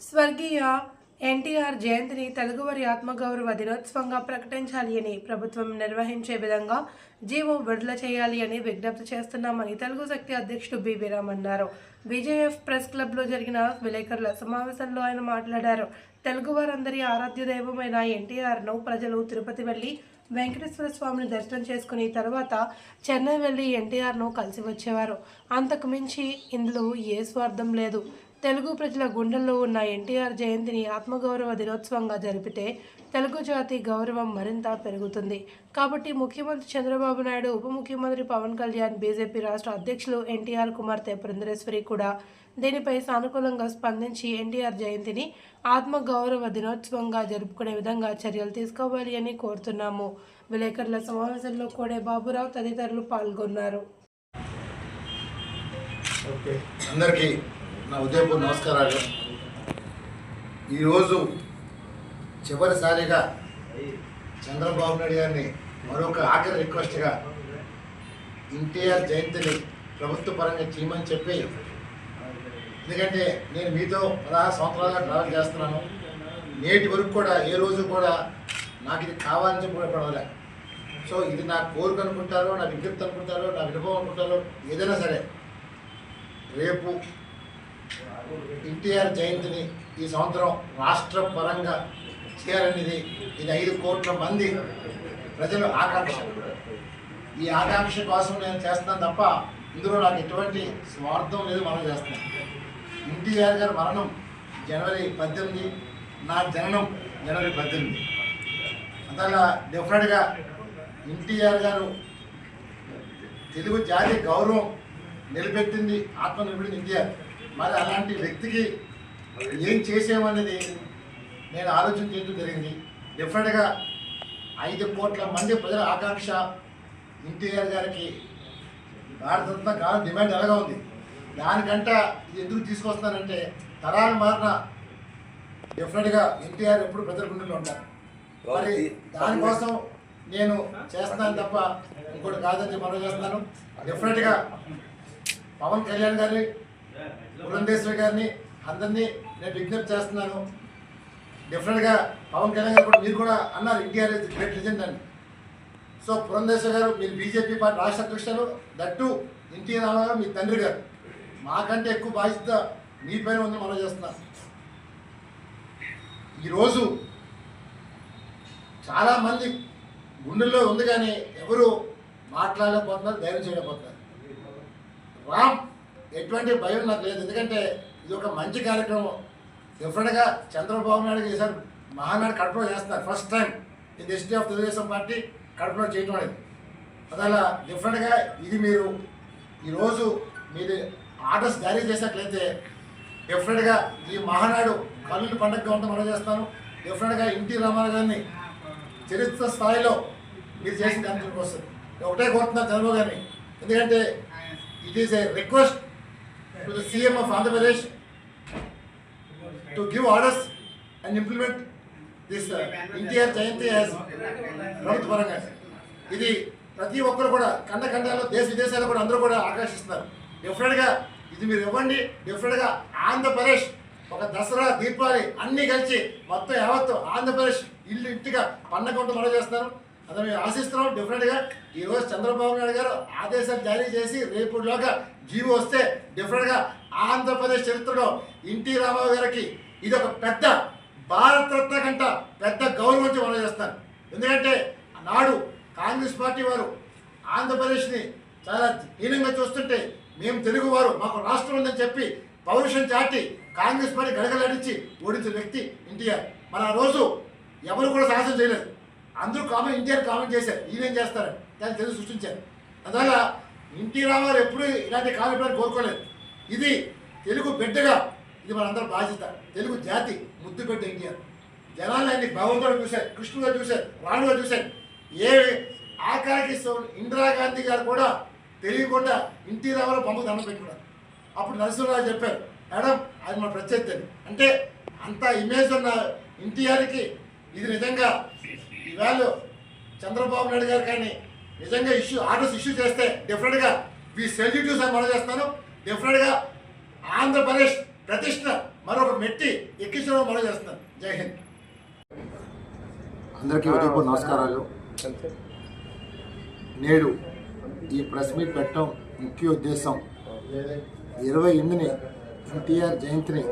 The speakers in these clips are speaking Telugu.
స్వర్గీయ ఎన్టీఆర్ జయంతిని తెలుగువారి ఆత్మగౌరవ దినోత్సవంగా ప్రకటించాలి అని ప్రభుత్వం నిర్వహించే విధంగా జీవో విడుదల చేయాలి అని విజ్ఞప్తి చేస్తున్నామని తెలుగు శక్తి అధ్యక్షుడు బి వీరామ్ అన్నారు. బీజేఎఫ్ ప్రెస్ క్లబ్లో జరిగిన విలేకరుల సమావేశంలో ఆయన మాట్లాడారు. తెలుగువారందరి ఆరాధ్య దైవమైన ఎన్టీఆర్ను ప్రజలు తిరుపతి వెళ్ళి వెంకటేశ్వర స్వామిని దర్శనం చేసుకుని తర్వాత చెన్నై వెళ్ళి ఎన్టీఆర్ను కలిసి వచ్చేవారు. అంతకు మించి ఇందులో ఏ స్వార్థం లేదు. తెలుగు ప్రజల గుండెల్లో ఉన్న ఎన్టీఆర్ జయంతిని ఆత్మగౌరవ దినోత్సవంగా జరిపితే తెలుగు జాతి గౌరవం మరింత పెరుగుతుంది. కాబట్టి ముఖ్యమంత్రి చంద్రబాబు నాయుడు ఉప ముఖ్యమంత్రి పవన్ కళ్యాణ్ బీజేపీ రాష్ట్ర అధ్యక్షులు ఎన్టీఆర్ కుమార్తె పురంధరేశ్వరి కూడా దీనిపై సానుకూలంగా స్పందించి ఎన్టీఆర్ జయంతిని ఆత్మగౌరవ దినోత్సవంగా జరుపుకునే విధంగా చర్యలు తీసుకోవాలి అని కోరుతున్నాము. విలేకరుల సమావేశంలో కోడే బాబురావు తదితరులు పాల్గొన్నారు. అందరికీ నా ఉదయపూర్ నమస్కారాలు. ఈరోజు చివరిసారిగా చంద్రబాబు నాయుడు గారిని మరొక ఆఖరి రిక్వెస్ట్గా ఎన్టీఆర్ జయంతిని ప్రభుత్వ పరంగా చేయమని చెప్పి ఎందుకంటే నేను మీతో పదహారు సంవత్సరాలుగా ట్రావెల్ చేస్తున్నాను. నేటి వరకు కూడా ఏ రోజు కూడా నాకు ఇది కావాలని చెప్పి కూడా పడవలే. సో ఇది నా కోరిక అనుకుంటారో నా విజ్ఞప్తి అనుకుంటారో నా వినుభవం అనుకుంటారో ఏదైనా సరే రేపు ఎన్టీఆర్ జయంతిని ఈ సంవత్సరం రాష్ట్ర పరంగా చేయాలనేది ఇది ఐదు కోట్ల మంది ప్రజలు ఆకాంక్ష. ఈ ఆకాంక్ష కోసం నేను చేస్తున్నాను తప్ప ఇందులో నాకు ఎటువంటి స్వార్థం లేదు మనం చేస్తున్నాను ఎన్టీఆర్ గారి మరణం జనవరి పద్దెనిమిది నా జననం జనవరి పద్దెనిమిది. అంతగా డెఫినెట్గా ఎన్టీఆర్ గారు తెలుగు జాతి గౌరవం నిలబెట్టింది ఆత్మ ఎన్టీఆర్. మరి అలాంటి వ్యక్తికి ఏం చేసామనేది నేను ఆలోచన చేయడం జరిగింది. డెఫినెట్గా ఐదు కోట్ల మంది ప్రజల ఆకాంక్ష ఎన్టీఆర్ గారికి భారతరత్న కాలం డిమాండ్ ఎలాగా ఉంది? దానికంట ఇది ఎందుకు తీసుకొస్తానంటే తరాలు మారిన డెఫినెట్గా ఎన్టీఆర్ ఎప్పుడు ప్రజల గుండెల్లో ఉంటారు. మరి దానికోసం నేను చేస్తున్నాను తప్ప ఇంకోటి కాదని మనం చేస్తున్నాను డెఫినెట్గా పవన్ కళ్యాణ్ గారిని పురంధేశ్వరి గారిని అందరినీ నేను విజ్ఞప్తి చేస్తున్నాను. డెఫినెట్గా పవన్ కళ్యాణ్ గారు కూడా మీరు కూడా అన్నారు ఎన్టీఆర్ ఇస్ గ్రేట్ లెజెండ్ అని. సో పురంధేశ్వరి గారు మీరు బీజేపీ పార్టీ రాష్ట్ర అధ్యక్షులు దట్టు ఎన్టీ రామారావు మీ తండ్రి గారు. మాకంటే ఎక్కువ బాధ్యత మీ పైన ఉంది మనం చేస్తున్నాం. ఈరోజు చాలామంది గుండెల్లో ఉంది కానీ ఎవరు మాట్లాడలేకపోతున్నారు ధైర్యం చేయలేకపోతున్నారు. రామ్ ఎటువంటి భయం నాకు లేదు. ఎందుకంటే ఇది ఒక మంచి కార్యక్రమం. డిఫరెంట్గా చంద్రబాబు నాయుడు చేశారు మహానాడు కడపలో చేస్తున్నారు. First time in history of Telugu Desam party కడపలో చేయటం అనేది. అదలా డిఫరెంట్గా ఇది మీరు ఈరోజు మీరు ఆర్డర్స్ జారీ చేసినట్లయితే డెఫినెట్గా ఈ మహానాడు కళ్ళు పండుగగా ఉంటే మనం చేస్తాను. డెఫినెట్గా ఇంటి రామారావు గారిని చరిత్ర స్థాయిలో మీరు చేసిన దానికి వస్తుంది. ఒకటే కోరుతున్నారు చంద్రబాబు గారిని. ఎందుకంటే it is a request to the CM of Andhra Pradesh to give orders and implement this NTR Jayanti as ప్రభుత్వ పరంగా ఇది ప్రతి ఒక్కరు కూడా ఖండ ఖండాల్లో దేశ విదేశాల్లో కూడా అందరూ కూడా ఆకర్షిస్తున్నారు. డెఫినెట్గా ఇది మీరు ఇవ్వండి. డెఫినెట్గా ఆంధ్రప్రదేశ్ ఒక దసరా దీపావళి అన్నీ కలిసి మొత్తం యావత్తు ఆంధ్రప్రదేశ్ ఇల్లు ఇంటిగా పండగ ఉంటూ మనం చేస్తారు అదే మేము ఆశిస్తున్నాం డెఫినెట్గా ఈరోజు చంద్రబాబు నాయుడు గారు ఆదేశాలు జారీ చేసి రేపులోగా జీవో వస్తే డెఫినెట్గా ఆంధ్రప్రదేశ్ చరిత్రలో ఎన్టీ రామారావు గారికి ఇది ఒక పెద్ద భారతరత్న కంట పెద్ద గౌరవం మనం చేస్తాను ఎందుకంటే నాడు కాంగ్రెస్ పార్టీ వారు ఆంధ్రప్రదేశ్ని చాలా హీనంగా చూస్తుంటే మేము తెలుగువారు మాకు రాష్ట్రం ఉందని చెప్పి పౌరుషం చాటి కాంగ్రెస్ పార్టీ గడగలాడించి ఓడించిన వ్యక్తి ఎన్టీఆర్. మన ఆ రోజు ఎవరు కూడా సాహసం చేయలేదు. అందరూ కామెంట్ ఎన్టీఆర్ కామెంట్ చేశారు. ఈయనేం చేస్తారు దాన్ని తెలుగు సృష్టించారు. అందువల్ల ఎన్టీ రామారావు ఎప్పుడూ ఇలాంటి కామెంట్ కోరుకోలేదు. ఇది తెలుగు బిడ్డగా ఇది మనందరం బాధ్యత. తెలుగు జాతి ముద్దు బిడ్డ ఎన్టీఆర్ జనాలు ఆయన్ని భగవంతుడు చూశారు కృష్ణుగా చూశారు రాణుగా చూశారు. ఏ ఆఖరికి ఇందిరాగాంధీ గారు కూడా తెలియకుండా ఎన్టీ రామారావు బొమ్మకు దండం పెట్టుకున్నారు. అప్పుడు నరసింహరావు చెప్పారు మేడం అది మన ప్రత్యేకత అంటే అంత ఇమేజ్ ఉన్న ఎన్టీఆర్కి ఇది నిజంగా ఈవేళ చంద్రబాబు నాయుడు గారు కానీ నిజంగా ఇష్యూ ఆర్డర్స్ ఇష్యూ చేస్తే డెఫినెట్గా వీ సెల్యూటివ్స్ అని మనం చేస్తాను. డెఫినెట్గా ఆంధ్రప్రదేశ్ ప్రతిష్ట మరొక మెట్టి ఎక్కించడం మనం చేస్తున్నాం. జై హింద్. అందరికీ ఉదయపూర్ నమస్కారాలు. నేడు ఈ ప్రెస్ మీట్ పెట్టడం ముఖ్య ఉద్దేశం. ఇరవై ఎనిమిదిని ఎన్టీఆర్ జయంతిని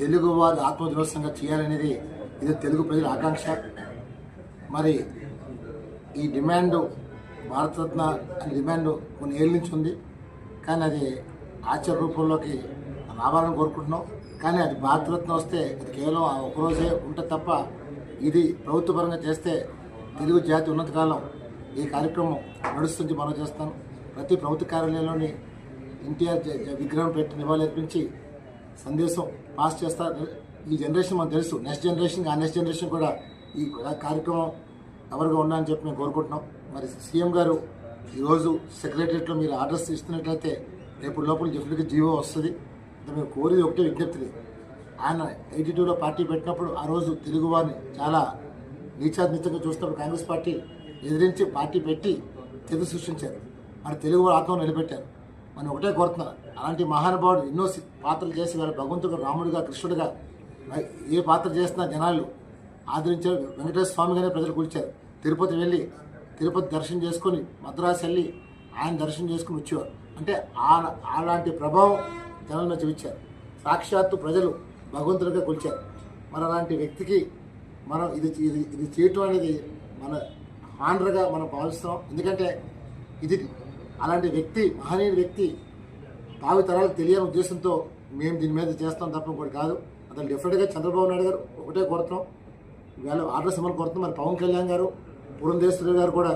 తెలుగువారి ఆత్మదినోత్సవంగా చేయాలనేది ఇది తెలుగు ప్రజల ఆకాంక్ష. మరి ఈ డిమాండ్ భారతరత్న డిమాండ్ కొన్ని ఏళ్ళ నుంచి ఉంది. కానీ అది ఆచార రూపంలోకి రావాలని కోరుకుంటున్నాం. కానీ అది భారతరత్న వస్తే అది కేవలం ఒకరోజే ఉంటుంది తప్ప ఇది ప్రభుత్వపరంగా చేస్తే తెలుగు జాతి ఉన్నత కాలం ఈ కార్యక్రమం నడుస్తుంది మనం చేస్తాను ప్రతి ప్రభుత్వ కార్యాలయంలోని ఎన్టీఆర్ విగ్రహం పెట్టి నివాళులర్పించి సందేశం పాస్ చేస్తారు ఈ జనరేషన్ మనకు తెలుసు. నెక్స్ట్ జనరేషన్ ఆ నెక్స్ట్ జనరేషన్ కూడా ఈ కార్యక్రమం ఎవరిగా ఉండాలని చెప్పి మేము కోరుకుంటున్నాం. మరి సీఎం గారు ఈరోజు సెక్రటరియట్లో మీరు ఆర్డర్స్ ఇస్తున్నట్లయితే రేపు లోపల డెఫినెట్గా జీవో వస్తుంది. అంటే మేము కోరేది ఒకటే విజ్ఞప్తిది ఆయన ఎయిటీ టూలో పార్టీ పెట్టినప్పుడు ఆ రోజు తెలుగు వారిని చాలా నీచాతీతంగా చూసినప్పుడు కాంగ్రెస్ పార్టీ ఎదిరించి పార్టీ పెట్టి తెలుగు సృష్టించారు. మన తెలుగు వారి ఆత్మ నిలబెట్టారు. మనం ఒకటే కోరుతున్నాను అలాంటి మహానుభావుడు ఎన్నో పాత్రలు చేసి వారు భగవంతుడు రాముడిగా కృష్ణుడిగా ఏ పాత్ర చేసినా జనాలు ఆదరించారు. వెంకటేశ్వర స్వామిగానే ప్రజలు కూర్చారు తిరుపతి వెళ్ళి తిరుపతి దర్శనం చేసుకొని మద్రాసు వెళ్ళి ఆయన దర్శనం చేసుకుని వచ్చేవారు. అంటే ఆ- అలాంటి ప్రభావం జనంలో చూపించారు. సాక్షాత్తు ప్రజలు భగవంతుడిగా కొలిచారు. మరి అలాంటి వ్యక్తికి మనం ఇది ఇది ఇది చేయటం అనేది మన హానర్గా మనం భావిస్తున్నాం. ఎందుకంటే ఇది అలాంటి వ్యక్తి మహనీయుడి వ్యక్తి భావి తరాలకు తెలియని ఉద్దేశంతో మేము దీని మీద చేస్తాం తప్ప ఇంకోటి కాదు. అతను డెఫినెట్గా చంద్రబాబు నాయుడు గారు ఒకటే కోరుతున్నాం. వేళ ఆర్డర్స్ ఇవ్వని కోరుతున్నాం మరి పవన్ కళ్యాణ్ గారు పురంధేశ్వరి గారు కూడా